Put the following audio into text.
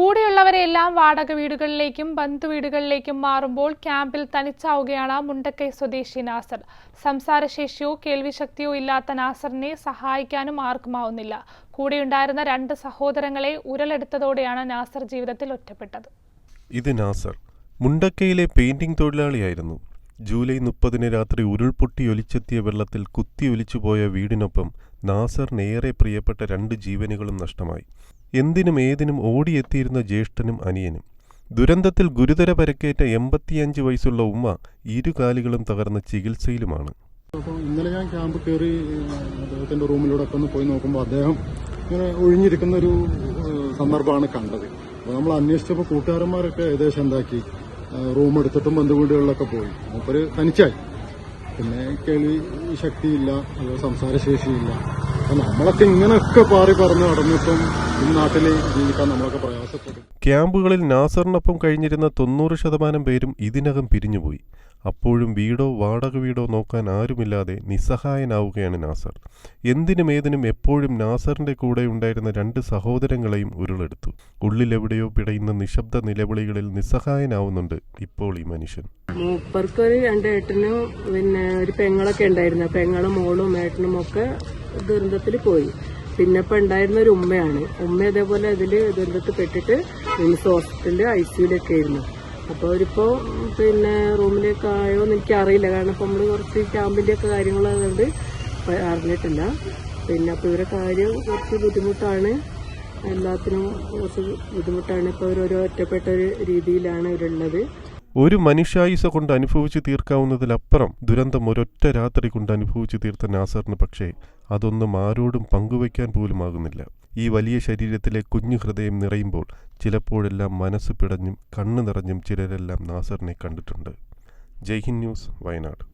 കൂടെയുള്ളവരെല്ലാം വാടക വീടുകളിലേക്കും ബന്ധു വീടുകളിലേക്കും മാറുമ്പോൾ ക്യാമ്പിൽ തനിച്ചാവുകയാണ് മുണ്ടക്കൈ സ്വദേശി നാസർ. സംസാരശേഷിയോ കേൾവിശക്തിയോ ഇല്ലാത്ത നാസറിനെ സഹായിക്കാനും ആർക്കുമാവുന്നില്ല. കൂടെയുണ്ടായിരുന്ന രണ്ട് സഹോദരങ്ങളെ ഉരലെടുത്തതോടെയാണ് നാസർ ജീവിതത്തിൽ ഒറ്റപ്പെട്ടത്. ഇത് നാസർ. മുണ്ടക്കയിലെ പെയിന്റിംഗ് തൊഴിലാളിയായിരുന്നു. ജൂലൈ മുപ്പതിന് രാത്രി ഉരുൾപൊട്ടി ഒലിച്ചെത്തിയ വെള്ളത്തിൽ കുത്തിയൊലിച്ചുപോയ വീടിനൊപ്പം നാസറിന് ഏറെ പ്രിയപ്പെട്ട രണ്ട് ജീവനുകളും നഷ്ടമായി. എന്തിനും ഏതിനും ഓടിയെത്തിയിരുന്ന ജ്യേഷ്ഠനും അനിയനും. ദുരന്തത്തിൽ ഗുരുതര പരക്കേറ്റ എൺപത്തിയഞ്ച് വയസ്സുള്ള ഉമ്മ ഇരുകാലുകളും തകർന്ന ചികിത്സയിലുമാണ്. ഇന്നലെ ഞാൻ ക്യാമ്പ് കയറി അദ്ദേഹത്തിന്റെ റൂമിലൂടെ ഒക്കെ ഒന്ന് പോയി നോക്കുമ്പോൾ അദ്ദേഹം ഇങ്ങനെ ഒഴിഞ്ഞിരിക്കുന്ന ഒരു സന്ദർഭമാണ് കണ്ടത്. അപ്പോൾ നമ്മൾ അന്വേഷിച്ചപ്പോൾ കൂട്ടുകാരന്മാരൊക്കെ ഏകദേശം എന്താക്കി? റൂം എടുത്തിട്ടും ബന്ധുവീടുകളിലൊക്കെ പോയി. മൂപ്പര് തനിച്ചായി. പിന്നെ കേൾവി ശക്തിയില്ല സംസാരശേഷിയില്ല. നമ്മളൊക്കെ ഇങ്ങനെയൊക്കെ പാറി പറന്ന് നടന്നിട്ടും ഈ നാട്ടിൽ ജീവിക്കാൻ നമ്മളൊക്കെ പ്രയാസപ്പെടും. ക്യാമ്പുകളിൽ നാസറിനൊപ്പം കഴിഞ്ഞിരുന്ന തൊണ്ണൂറ് ശതമാനം പേരും ഇതിനകം പിരിഞ്ഞുപോയി. അപ്പോഴും വീടോ വാടക വീടോ നോക്കാൻ ആരുമില്ലാതെ നിസ്സഹായനാവുകയാണ് നാസർ. എന്തിനും ഏതിനും എപ്പോഴും നാസറിന്റെ കൂടെ ഉണ്ടായിരുന്ന രണ്ട് സഹോദരങ്ങളെയും ഉരുളെടുത്തു. ഉള്ളിലെവിടെയോ പിടയുന്ന നിശബ്ദ നിലവിളികളിൽ നിസ്സഹായനാവുന്നുണ്ട് ഇപ്പോൾ ഈ മനുഷ്യൻ. മൂപ്പർക്ക് ഒരു രണ്ട് ഏട്ടനും പിന്നെ ഒരു പെങ്ങളൊക്കെ ഉണ്ടായിരുന്നു. പെങ്ങളും മോളും ഏട്ടനും ഒക്കെ ദുരന്തത്തിൽ പോയി. പിന്നെ ഇപ്പൊ ഉണ്ടായിരുന്ന ഒരു ഉമ്മയാണ്. ഉമ്മ അതേപോലെ അതിൽ ദുരന്തത്തിൽ പെട്ടിട്ട് മിംസ് ഹോസ്പിറ്റലിൽ ഐ സിയിലൊക്കെ ആയിരുന്നു. അപ്പൊ അവരിപ്പോ പിന്നെ റൂമിലേക്ക് ആയോ എന്ന് എനിക്ക് അറിയില്ല കാരണം ഇപ്പൊ നമ്മൾ കുറച്ച് ക്യാമ്പിന്റെ ഒക്കെ കാര്യങ്ങളായതുകൊണ്ട് അറിഞ്ഞിട്ടില്ല. പിന്നെ അപ്പൊ ഇവരെ കാര്യം കുറച്ച് ബുദ്ധിമുട്ടാണ്. എല്ലാത്തിനും കുറച്ച് ബുദ്ധിമുട്ടാണ്. ഇപ്പൊ അവരൊരു ഒറ്റപ്പെട്ട ഒരു രീതിയിലാണ് ഇവരുള്ളത് ഒരു മനുഷ്യായുസ കൊണ്ട് അനുഭവിച്ചു തീർക്കാവുന്നതിലപ്പുറം ദുരന്തം ഒരൊറ്റ രാത്രി കൊണ്ട് അനുഭവിച്ചു തീർത്ത നാസറിന് പക്ഷേ അതൊന്നും ആരോടും പങ്കുവയ്ക്കാൻ പോലും ആകുന്നില്ല ഈ വലിയ ശരീരത്തിലെ കുഞ്ഞു ഹൃദയം നിറയുമ്പോൾ ചിലപ്പോഴെല്ലാം മനസ്സ് പിടഞ്ഞും കണ്ണു നിറഞ്ഞും ചിലരെല്ലാം നാസറിനെ കണ്ടിട്ടുണ്ട്. ജയ്ഹിന്ദ് ന്യൂസ് വയനാട്.